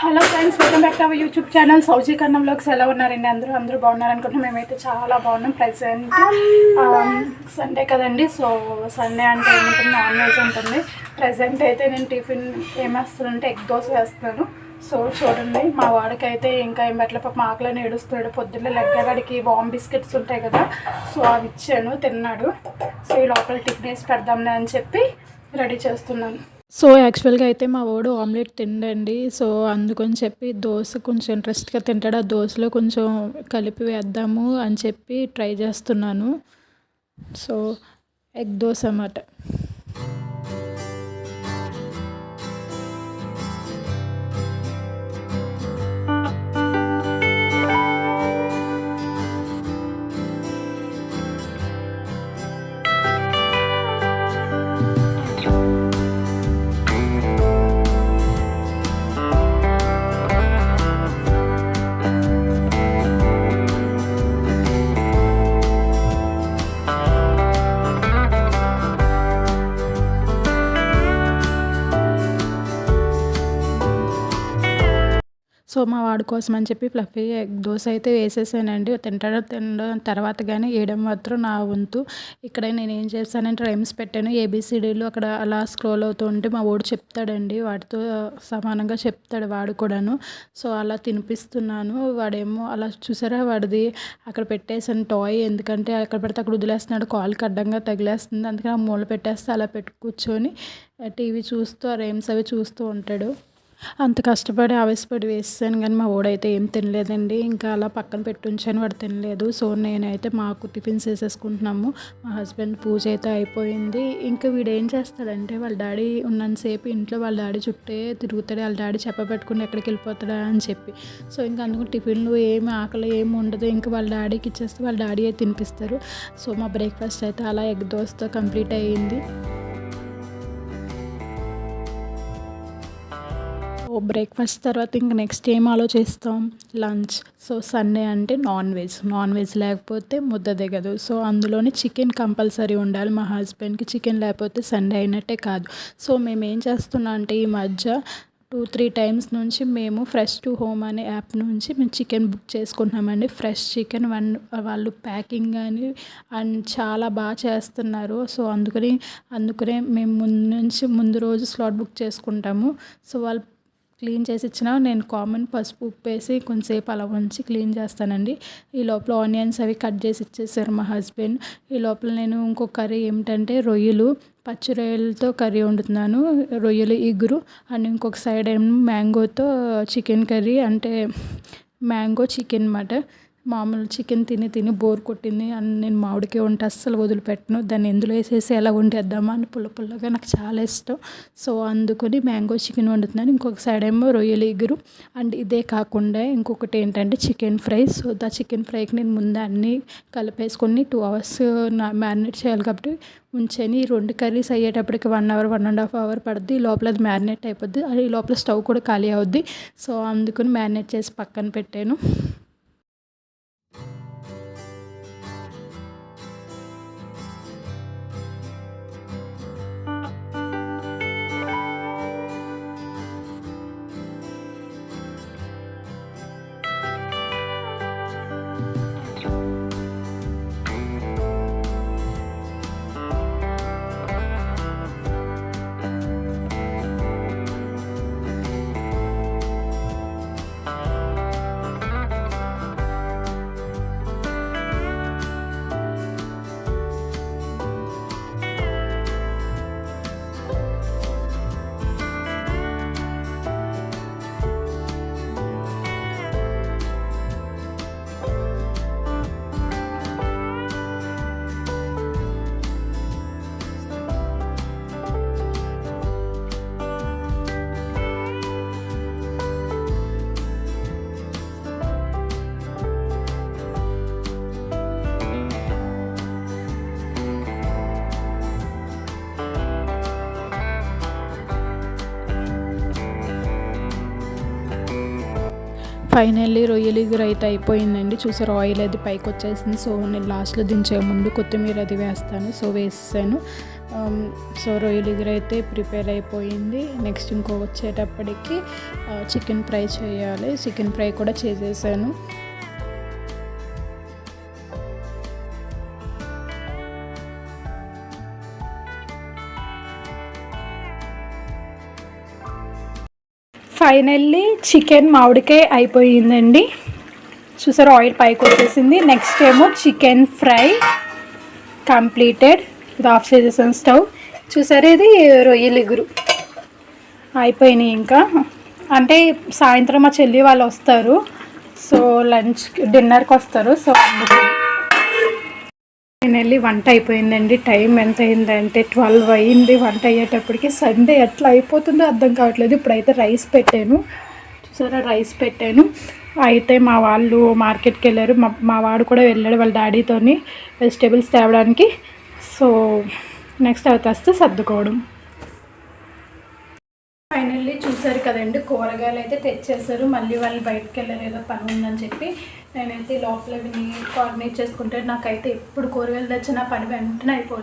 Hello friends welcome back to our YouTube channel. సౌజీ కన్నంలోకి ఎలా ఉన్నారండి. అందరూ అందరూ బాగున్నారు అనుకుంటున్నాం మేమైతే చాలా బాగున్నాం. ప్రజెంట్ సండే um, కదండి. సో సండే అంటే ఏముంటుంది? నాన్ వెజ్ ఉంటుంది. ప్రజెంట్ అయితే నేను టిఫిన్ ఏమేస్తానంటే ఎగ్ దోశ వేస్తాను. సో చూడండి మా వాడికైతే ఇంకా ఏం పెట్టలే. పాప ఆకలని ఏడుస్తాడు పొద్దున్నే లెగ్గగాడికి వామ్ బిస్కెట్స్ ఉంటాయి కదా. సో అవి ఇచ్చాను తిన్నాడు. సో ఈ లోపల టిఫిన్ వేసి పెడదాంలే అని చెప్పి రెడీ చేస్తున్నాను. సో యాక్చువల్గా అయితే మా వాడు ఆమ్లెట్ తిండండి. సో అందుకని చెప్పి దోశ కొంచెం ఇంట్రెస్ట్గా తింటాడు. ఆ దోశలో కొంచెం కలిపి వేద్దాము అని చెప్పి ట్రై చేస్తున్నాను. సో ఎగ్ దోశ అన్నమాట. సో మా వాడి కోసం అని చెప్పి ఫ్లఫీ ఎగ్ దోశ అయితే వేసేసానండి. తింటాడో తినడం తర్వాత కానీ వేయడం మాత్రం నా వంతు. ఇక్కడ నేను ఏం చేస్తానంటే రైమ్స్ పెట్టాను. ఏబిసిడీలు అక్కడ అలా స్క్రోల్ అవుతూ ఉంటే మా వాడు చెప్తాడండి. వాటితో సమానంగా చెప్తాడు వాడు కూడాను. సో అలా తినిపిస్తున్నాను. వాడేమో అలా చూసారా వాడిది? అక్కడ పెట్టేసాను టాయ్. ఎందుకంటే అక్కడ పెడితే అక్కడ వదిలేస్తున్నాడు. కాలుకి అడ్డంగా తగిలేస్తుంది. అందుకని ఆ మూల పెట్టేస్తే అలా పెట్టు కూర్చొని టీవీ చూస్తూ ఆ రైమ్స్ అవి చూస్తూ ఉంటాడు. అంత కష్టపడి ఆవేశపడి వేసాను కానీ మా ఓడైతే ఏం తినలేదండి. ఇంకా అలా పక్కన పెట్టి ఉంచాను వాడు తినలేదు. సో నేనైతే మాకు టిఫిన్స్ వేసేసుకుంటున్నాము మా హస్బెండ్ పూజ అయితే అయిపోయింది. ఇంకా వీడు ఏం చేస్తాడంటే వాళ్ళ డాడీ ఉన్నంతసేపు ఇంట్లో వాళ్ళ డాడీ చుట్టే తిరుగుతాడు. వాళ్ళ డాడీ చెప్పబెట్టుకుని ఎక్కడికి వెళ్ళిపోతాడా అని చెప్పి. సో ఇంకా అందుకు టిఫిన్లు ఏమి ఆకలి ఏమి ఉండదు. ఇంకా వాళ్ళ డాడీకి ఇచ్చేస్తే వాళ్ళ డాడీ అయితే తినిపిస్తారు. సో మా బ్రేక్ఫాస్ట్ అయితే అలా ఎగ్ దోస్తో కంప్లీట్ అయ్యింది. బ్రేక్ఫాస్ట్ తర్వాత ఇంక నెక్స్ట్ ఏం ఆలోచిస్తాం? లంచ్ సో సండే అంటే నాన్ వెజ్ నాన్ వెజ్ లేకపోతే ముద్ద దిగదు. సో అందులోనే చికెన్ కంపల్సరీ ఉండాలి. మా హస్బెండ్కి చికెన్ లేకపోతే సండే అయినట్టే కాదు. సో మేము ఏం చేస్తున్నాం అంటే ఈ మధ్య టూ త్రీ టైమ్స్ నుంచి మేము ఫ్రెష్ టు హోమ్ అనే యాప్ నుంచి మేము చికెన్ బుక్ చేసుకుంటున్నామండి. ఫ్రెష్ చికెన్ వన్ వాళ్ళు ప్యాకింగ్ కానీ అండ్ చాలా బాగా చేస్తున్నారు. సో అందుకని అందుకనే మేము ముందు నుంచి ముందు రోజు స్లాట్ బుక్ చేసుకుంటాము. సో వాళ్ళు క్లీన్ చేసి ఇచ్చిన నేను కామన్ పసుపు ఉప్పు వేసి కొంచెంసేపు అలా ఉంచి క్లీన్ చేస్తానండి. ఈ లోపల ఆనియన్స్ అవి కట్ చేసి ఇచ్చేసారు మా హస్బెండ్. ఈ లోపల నేను ఇంకో కర్రీ ఏమిటంటే రొయ్యలు పచ్చి రొయ్యలతో కర్రీ వండుతున్నాను రొయ్యలు ఇగురు అండ్ ఇంకొక సైడ్ ఏమో మ్యాంగోతో చికెన్ కర్రీ అంటే మ్యాంగో చికెన్ అన్నమాట. మామూలు చికెన్ తిని తిని బోర్ కొట్టింది. అండ్ నేను మామిడికాయ వంట అస్సలు వదిలిపెట్టను. దాన్ని ఎందులో వేసేసి ఎలా వండేద్దామా అని పుల్ల పుల్లగా నాకు చాలా ఇష్టం. సో అందుకని మ్యాంగో చికెన్ వండుతున్నాను. ఇంకొక సైడ్ ఏమో రొయ్యలు ఎగురు. అండ్ ఇదే కాకుండా ఇంకొకటి ఏంటంటే chicken fry. So the chicken ఫ్రైకి నేను ముందే అన్నీ కలిపేసుకొని టూ అవర్స్ మ్యారినేట్ చేయాలి కాబట్టి ఉంచని. ఈ రెండు కర్రీస్ అయ్యేటప్పటికి one hour one and half hour పడుద్ది. ఈ లోపల అది మ్యారినేట్ అయిపోద్ది. అది ఈ లోపల స్టవ్ కూడా ఖాళీ అవుద్ది. సో అందుకని మ్యారినేట్ చేసి పక్కన పెట్టాను. ఫైనల్లీ రొయ్యలు ఎగురు అయితే అయిపోయిందండి. చూసారు ఆయిల్ అది పైకి వచ్చేసింది సో నేను లాస్ట్లో దించే ముందు కొత్తిమీర అది వేస్తాను. సో వేసాను సో రొయ్యలు ఇగురు అయితే ప్రిపేర్ అయిపోయింది. నెక్స్ట్ ఇంకో వచ్చేటప్పటికి చికెన్ ఫ్రై చేయాలి. చికెన్ ఫ్రై కూడా చేసేసాను. ఫైనల్లీ చికెన్ మామిడికాయ అయిపోయిందండి. చూసారు ఆయిల్ పైకి వచ్చేసింది. నెక్స్ట్ ఏమో చికెన్ ఫ్రై కంప్లీటెడ్ ఇది ఆఫ్ చేసేసాను స్టవ్. చూసారు ఇది? రొయ్యలు ఎగురు. అయిపోయినాయి ఇంకా. అంటే సాయంత్రం మా చెల్లి వాళ్ళు వస్తారు. సో లంచ్ డిన్నర్కి వస్తారు. సో అందుకని నేను వెళ్ళి వంట అయిపోయిందండి. టైం ఎంత అయిందంటే ట్వెల్వ్ అయింది. వంట అయ్యేటప్పటికి సండే ఎట్లా అయిపోతుందో అర్థం కావట్లేదు. ఇప్పుడైతే రైస్ పెట్టాను. చూసారా? రైస్ పెట్టాను. అయితే మా వాళ్ళు మార్కెట్కి వెళ్ళారు మా మా వాడు కూడా వెళ్ళాడు వాళ్ళ డాడీతోని వెజిటేబుల్స్ తేవడానికి. సో నెక్స్ట్ అవి తెస్తే సర్దుకోవడం ఫైనల్లీ చూసారు కదండి కూరగాయలు అయితే తెచ్చేసారు మళ్ళీ వాళ్ళు బయటకు వెళ్ళలేదో పని ఉందని చెప్పి. నేనైతే లోపల విని కోఆర్డినేట్ చేసుకుంటే నాకైతే ఎప్పుడు కూరగాయలు తెచ్చినా పని వెంటనే అయిపోదు.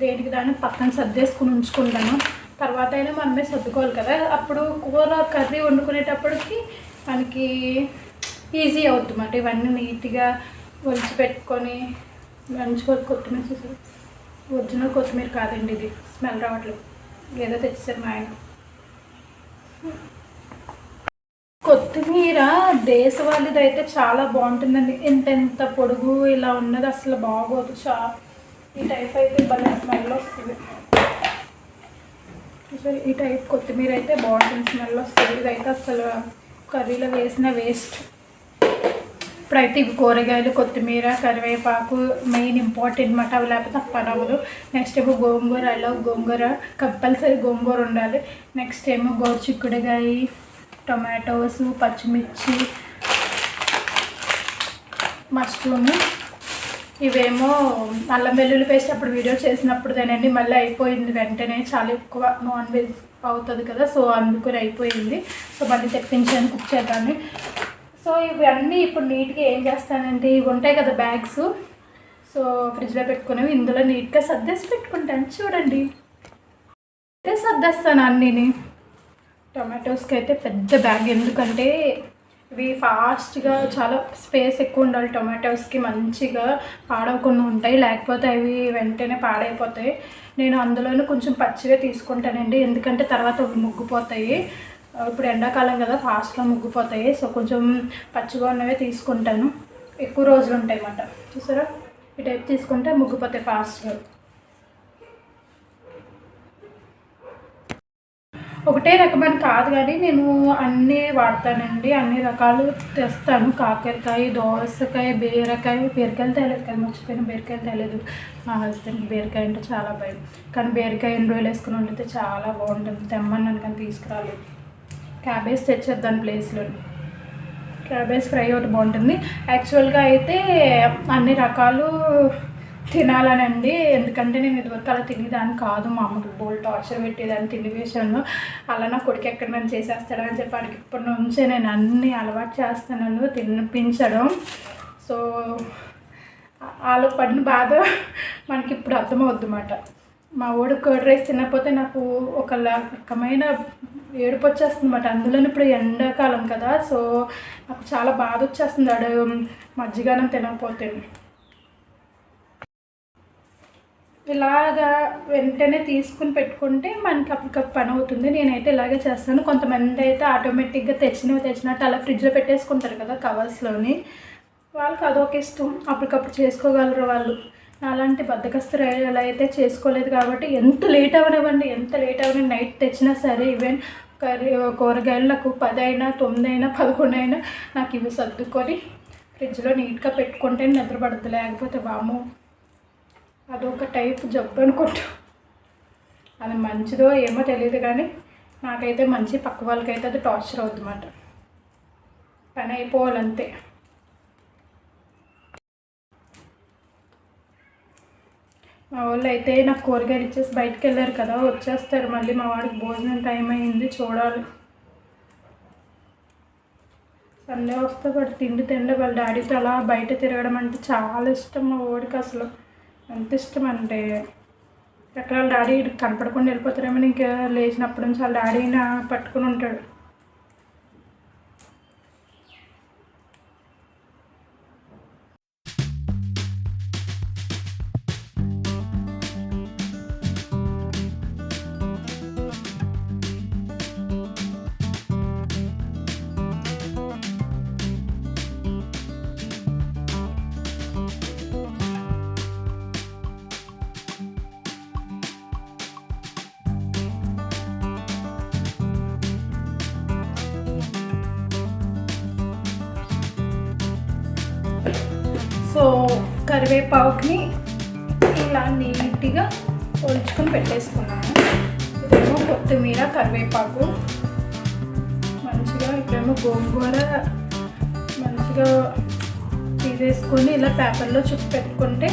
దేనికి దాన్ని పక్కన సర్దేసుకుని ఉంచుకుంటాను. తర్వాత అయినా మనమే సర్దుకోవాలి కదా. అప్పుడు కూర కర్రీ వండుకునేటప్పటికి మనకి ఈజీ అవుతుందన్నమాట. ఇవన్నీ నీట్గా ఒలిచి పెట్టుకొని మంచిగా కొత్తిమీర చూసారు? ఒరిజినల్ కొత్తిమీర కాదండి ఇది. స్మెల్ రావట్లేదు. ఏదో తెచ్చేసారు మా ఆయన. కొత్తిమీర దేశవాళిది అయితే చాలా బాగుంటుందండి. ఇంత ఎంత పొడుగు ఇలా ఉన్నది అసలు బాగోదు. చా ఈ టైప్ అయితే భలే స్మెల్ వస్తుంది. సరే ఈ టైప్ కొత్తిమీర అయితే బాగుంటుంది స్మెల్ వస్తుంది. ఇదైతే అసలు కర్రీలో వేసిన వేస్ట్ ఇప్పుడైతే ఇవి కూరగాయలు కొత్తిమీర కరివేపాకు మెయిన్ ఇంపార్టెంట్ మాట. అవి లేకపోతే పని అవ్వదు. నెక్స్ట్ ఏమో గోంగూర ఐ లవ్ గోంగూర కంపల్సరీ గోంగూర ఉండాలి. నెక్స్ట్ ఏమో గోరుచిక్కుడుగాయ టొమాటోస్ పచ్చిమిర్చి మష్రూమ్ ఇవేమో అల్లం వెల్లుల్లి పేస్ట్ అప్పుడు వీడియో చేసినప్పుడు తినండి మళ్ళీ అయిపోయింది వెంటనే. చాలా ఎక్కువ నాన్ వెజ్ అవుతుంది కదా సో అందుకని అయిపోయింది. సో మళ్ళీ తెప్పించాను కుక్ చేద్దాన్ని సో ఇవన్నీ ఇప్పుడు నీట్గా ఏం చేస్తానంటే ఇవి ఉంటాయి కదా బ్యాగ్స్. సో ఫ్రిడ్జ్లో పెట్టుకునేవి ఇందులో నీట్గా సర్దేసి పెట్టుకుంటాను. చూడండి. అయితే సర్దేస్తాను అన్నీని. టొమాటోస్కి అయితే పెద్ద బ్యాగ్. ఎందుకంటే ఇవి ఫాస్ట్గా చాలా స్పేస్ ఎక్కువ ఉండాలి టొమాటోస్కి. మంచిగా పాడవకుండా ఉంటాయి. లేకపోతే అవి వెంటనే పాడైపోతాయి. నేను అందులోనూ కొంచెం పచ్చిగా తీసుకుంటానండి. ఎందుకంటే తర్వాత అవి ముగ్గిపోతాయి. ఇప్పుడు ఎండాకాలం కదా ఫాస్ట్గా ముగ్గిపోతాయి. సో కొంచెం పచ్చిగా ఉన్నవే తీసుకుంటాను. ఎక్కువ రోజులు ఉంటాయి అన్నమాట చూసారా? ఈ టైప్ తీసుకుంటే ముగ్గిపోతాయి ఫాస్ట్గా ఒకటే రకమైన కాదు కానీ నేను అన్నీ వాడతానండి. అన్ని రకాలు తెస్తాను. కాకరకాయ దోసకాయ బీరకాయ బీరకాయలు తేలేదు కానీ మర్చిపోయిన బీరకాయలు తేలేదు. మా హస్బెండ్ బీరకాయ అంటే చాలా భయం. కానీ బీరకాయ ఎన్ని రోజులు వేసుకుని వండితే చాలా బాగుంటుంది. తెమ్మన్నాను కానీ తీసుకురాలేదు. క్యాబేజ్ తెచ్చేద్దాను ప్లేస్లో. క్యాబేజ్ ఫ్రై ఒకటి బాగుంటుంది. యాక్చువల్గా అయితే అన్ని రకాలు తినాలనండి. ఎందుకంటే నేను ఇదివరకు అలా తినేదాన్ని కాదు. మా అమ్మకి బోల్ టార్చర్ పెట్టేదాన్ని తిండి విషయంలో అలా నా కొడుకు ఎక్కడ నన్ను చేసేస్తాడని చెప్పి ఇప్పటి నుంచే నేను అన్నీ అలవాటు చేస్తున్నాను తినిపించడం. సో వాళ్ళు పడిన బాధ మనకి ఇప్పుడు అర్థమవుద్ది అన్నమాట. మా ఓడి కర్డ్ రైస్ తినకపోతే నాకు ఒక రకమైన ఏడుపు వచ్చేస్తుంది అనమాట అందులో ఇప్పుడు ఎండాకాలం కదా సో నాకు చాలా బాధ వచ్చేస్తుంది అడు మజ్జిగానం తినకపోతే. ఇలాగా వెంటనే తీసుకుని పెట్టుకుంటే మనకి అప్పటికప్పుడు పని అవుతుంది. నేనైతే ఇలాగే చేస్తాను. కొంతమంది అయితే ఆటోమేటిక్గా తెచ్చినవి తెచ్చినట్టు అలా ఫ్రిడ్జ్లో పెట్టేసుకుంటారు కదా కవర్స్లోని. వాళ్ళకి అదొక ఇష్టం. అప్పటికప్పుడు చేసుకోగలరు వాళ్ళు. అలాంటి బద్దకస్తులు ఎలా అయితే చేసుకోలేదు కాబట్టి ఎంత లేట్ అవనివ్వండి ఎంత లేట్ అవని నైట్ తెచ్చినా సరే ఈవెన్ కర్రీ కూరగాయలు నాకు పది అయినా తొమ్మిది అయినా పదకొండు అయినా నాకు ఇవి సర్దుకొని ఫ్రిడ్జ్లో నీట్గా పెట్టుకుంటే నిద్రపడద్దు లేకపోతే వాము అదొక టైప్ జబ్బు అనుకుంటా. అది మంచిదో ఏమో తెలియదు కానీ నాకైతే మంచి పక్క వాళ్ళకైతే అది టార్చర్ అవుతుందన్నమాట పని అయిపోవాలంతే. మా వాళ్ళు అయితే నాకు కూరగాయలు ఇచ్చేసి బయటకు వెళ్ళారు కదా వచ్చేస్తారు. మళ్ళీ మా వాడికి భోజనం టైం అయింది చూడాలి. సండే వస్తే వాడు తిండి తిండి వాళ్ళ డాడీతో అలా బయట తిరగడం అంటే చాలా ఇష్టం మా వాడికి అసలు. ఎంత ఇష్టం అంటే ఎక్కడ వాళ్ళ డాడీ కనపడకుండా వెళ్ళిపోతారేమో ఇంకా లేచినప్పటి నుంచి వాళ్ళ డాడీని పట్టుకుని ఉంటాడు. కరివేపాకుని ఇలా నీట్గా ఒలుచుకొని పెట్టేసుకున్నాను. ఇదేమో కొత్తిమీర కరివేపాకు. మంచిగా ఇప్పుడేమో గోంగూర మంచిగా తీసేసుకొని ఇలా పేపర్లో చుట్టూ పెట్టుకుంటే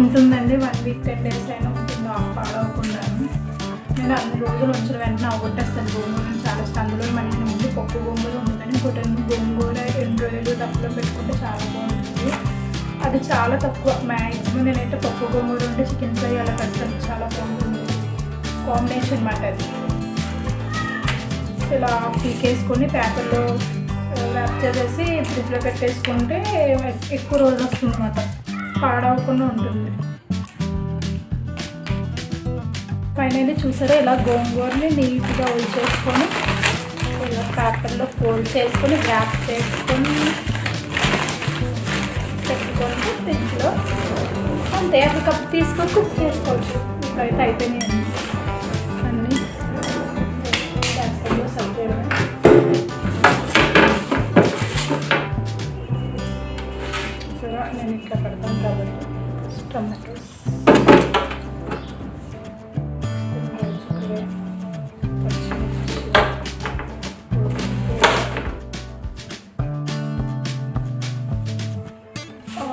ఉంటుందండి. వన్ వీక్ టెన్ డేస్ అయినా ఉంటుంది పాడవకుండా నేను అన్ని రోజులు ఉంచిన వెంటనే అవగొట్టేస్తాను. గోంగూర చాలా ఇష్టం. అందులో మంచి ముందు పప్పు గోంగూర ఉంటుందని ఇంకోటి గోంగూర రెండు రోజులు డబ్బులో పెట్టుకుంటే చాలా బాగుంటుంది. అది చాలా తక్కువ. మ్యాక్సిమం నేనైతే పప్పు గోంగూర ఉంటే చికెన్ ఫ్రై అలా పెడతాను. చాలా బాగుంటుంది. కాంబినేషన్ మాట అది. ఇలా పీకేసుకొని పేపర్లో ర్యాప్ చేసేసి ఫ్రిడ్జ్లో పెట్టేసుకుంటే ఎక్కువ రోజులు వస్తుంది అన్నమాట. పాడవకుండా ఉంటుంది. ఫైనల్లీ చూసారా ఇలా గోంగూరని నీట్గా చేసుకొని ఇలా పేపర్లో ఫోల్డ్ చేసుకొని ర్యాప్ చేసుకొని ఫ్రిడ్జ్లో అంతే ఒక కప్ తీసుకొని కుక్ చేసుకోవచ్చు. ఇప్పుడైతే అయిపోయినాయి.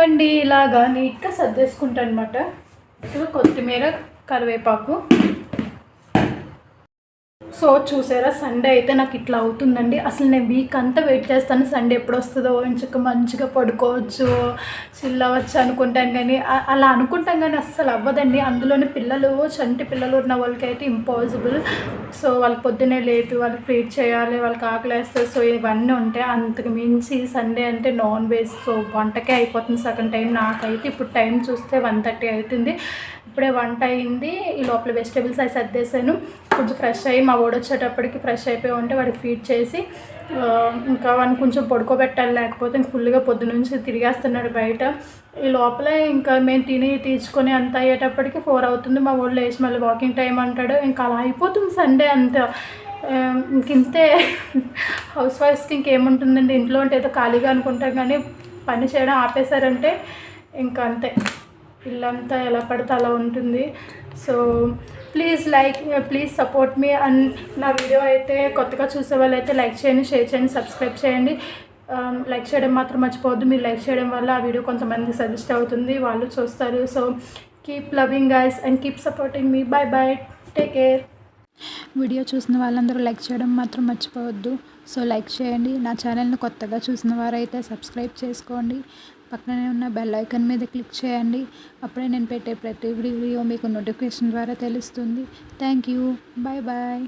ఇవ్వండి ఇలాగా నీట్గా సర్దేసుకుంటా అనమాట కొత్తిమీర కరివేపాకు. సో చూసారా సండే అయితే నాకు ఇట్లా అవుతుందండి. అసలు నేను వీక్ అంతా వెయిట్ చేస్తాను సండే ఎప్పుడు వస్తుందో ఇంచక మంచిగా పడుకోవచ్చు చిల్ అవ్వచ్చు అనుకుంటాను కానీ అలా అనుకుంటాం కానీ అస్సలు అవ్వదండి. అందులోనే పిల్లలు చంటి పిల్లలు ఉన్న వాళ్ళకి అయితే ఇంపాసిబుల్ సో వాళ్ళకి పొద్దునే లేపి వాళ్ళకి ఫీడ్ చేయాలి వాళ్ళకి ఆకలి సో ఇవన్నీ ఉంటాయి. అంతకు మించి సండే అంటే నాన్ వెజ్ సో వంటకే అయిపోతుంది సగం టైం నాకైతే ఇప్పుడు టైం చూస్తే వన్ థర్టీ అవుతుంది. ఇప్పుడే వంట అయింది ఈ లోపల వెజిటేబుల్స్ అవి సర్దేశాను. కొంచెం ఫ్రెష్ అయ్యి మా వాడు వచ్చేటప్పటికి ఫ్రెష్ అయిపోయి ఉంటే వాడికి ఫీడ్ చేసి ఇంకా వాడిని కొంచెం పడుకోబెట్టాలి లేకపోతే ఇంక ఫుల్గా పొద్దు నుంచి తిరిగేస్తున్నాడు బయట. ఈ లోపల ఇంకా మేము తిని తీర్చుకొని అంత అయ్యేటప్పటికి ఫోర్ అవుతుంది. మా వాడు లేచి మళ్ళీ వాకింగ్ టైం అంటాడు. ఇంకా అలా అయిపోతుంది సండే అంతా. ఆ, ఇంకింతే హౌస్ వైఫ్స్కి ఇంకేముంటుందండి? ఇంట్లో ఉంటే ఏదో ఖాళీగా అనుకుంటాం కానీ పని చేయడం ఆపేశారంటే ఇంకా అంతే. ఇల్లంతా ఎలా పడితే అలా ఉంటుంది. So please like please support me and నా వీడియో అయితే కొత్తగా చూసే వాళ్ళు అయితే లైక్ చేయండి షేర్ చేయండి సబ్స్క్రైబ్ చేయండి. Um, లైక్ చేయడం మాత్రం మర్చిపోవద్దు. మీరు లైక్ చేయడం వల్ల ఆ వీడియో కొంతమంది సజెస్ట్ అవుతుంది. వాళ్ళు చూస్తారు. So keep loving guys and keep supporting me bye bye take care video చూసిన వాళ్ళందరూ లైక్ చేయడం మాత్రం మర్చిపోవద్దు. సో లైక్ చేయండి. నా ఛానల్ని కొత్తగా చూసిన వారైతే సబ్స్క్రైబ్ చేసుకోండి. పక్కనే ఉన్న బెల్ ఐకాన్ మీద క్లిక్ చేయండి. అప్పుడే నేను పెట్టే ప్రతి వీడియో మీకు నోటిఫికేషన్ ద్వారా తెలుస్తుంది. Thank you bye bye